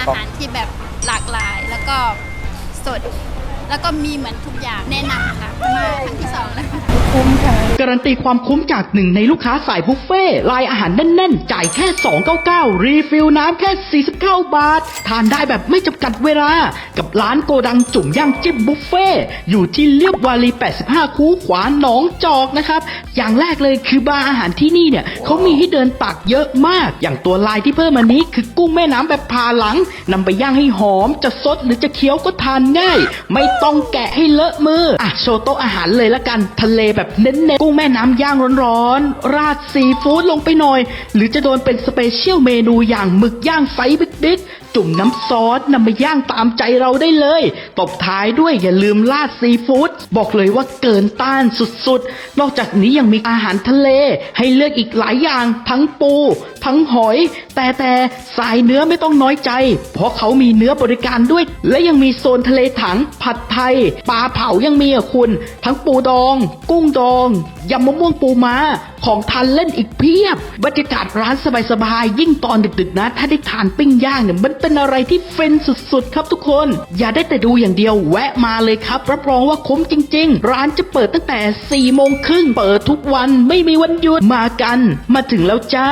อาหารที่แบบหลากหลายแล้วก็สด แล้วก็มีเหมือนทุกอย่างแนะนำค่ะมาครั้งที่สองแล้วค่ะคุ้มค่ะ การันตีความคุ้มจากหนึ่งในลูกค้าสายบุฟเฟ่ลายอาหารแน่นๆ จ่ายแค่ 299 รีฟิลน้ำแค่ 49 บาท ทานได้แบบไม่จำกัดเวลา กับร้านโกดังจุ่มย่างจิ้มบุฟเฟ่อยู่ที่เลียบวารี 85 คูขวาหนองจอกนะครับ อย่างแรกเลยคือบาร์อาหารที่นี่เนี่ยเขามีให้เดินตักเยอะมาก อย่างตัวลายที่เพิ่มมานี้คือกุ้งแม่น้ำแบบพาหลังนำไปย่างให้หอม จะสดหรือจะเคี้ยวก็ทานง่าย ไม่ต้องแกะให้เลอะมืออะโชว์โต๊ะอาหารเลยละกันทะเลแบบเน้นๆกุ้งแม่น้ำย่างร้อนๆ ราดซีฟู้ดลงไปหน่อย หรือจะโดนเป็นสเปเชียลเมนูอย่างหมึกย่างไซส์บิ๊ก จุ่มน้ำซอสนำมาย่างตามใจเราได้เลย ตบท้ายด้วยอย่าลืมราดซีฟู้ดบอกเลยว่าเกินต้านสุดๆ นอกจากนี้ยังมีอาหารทะเล ให้เลือกอีกหลายอย่างทั้งปู ทั้งหอย แต่แต่สายเนื้อไม่ต้องน้อยใจ เพราะเขามีเนื้อบริการด้วย และยังมีโซนทะเลถัง ผัดไทยปลาเผายังมีอะคุณ ทั้งปูดอง กุ้งดองยำมะม่วงปูม้าของทานเล่นอีกเพียบบรรยากาศร้านสบายๆ ยิ่งตอนดึกๆนะ ถ้าได้ทานปิ้งย่างเนี่ยมันเป็นอะไรที่เฟนสุดๆ ครับทุกคน อย่าได้แต่ดูอย่างเดียวแวะมาเลยครับ รับรองว่าคุ้มจริง ๆ ร้านจะเปิดตั้งแต่4โมงครึ่งเปิดทุกวันไม่มีวันหยุดมากัน มาถึงแล้วจ้า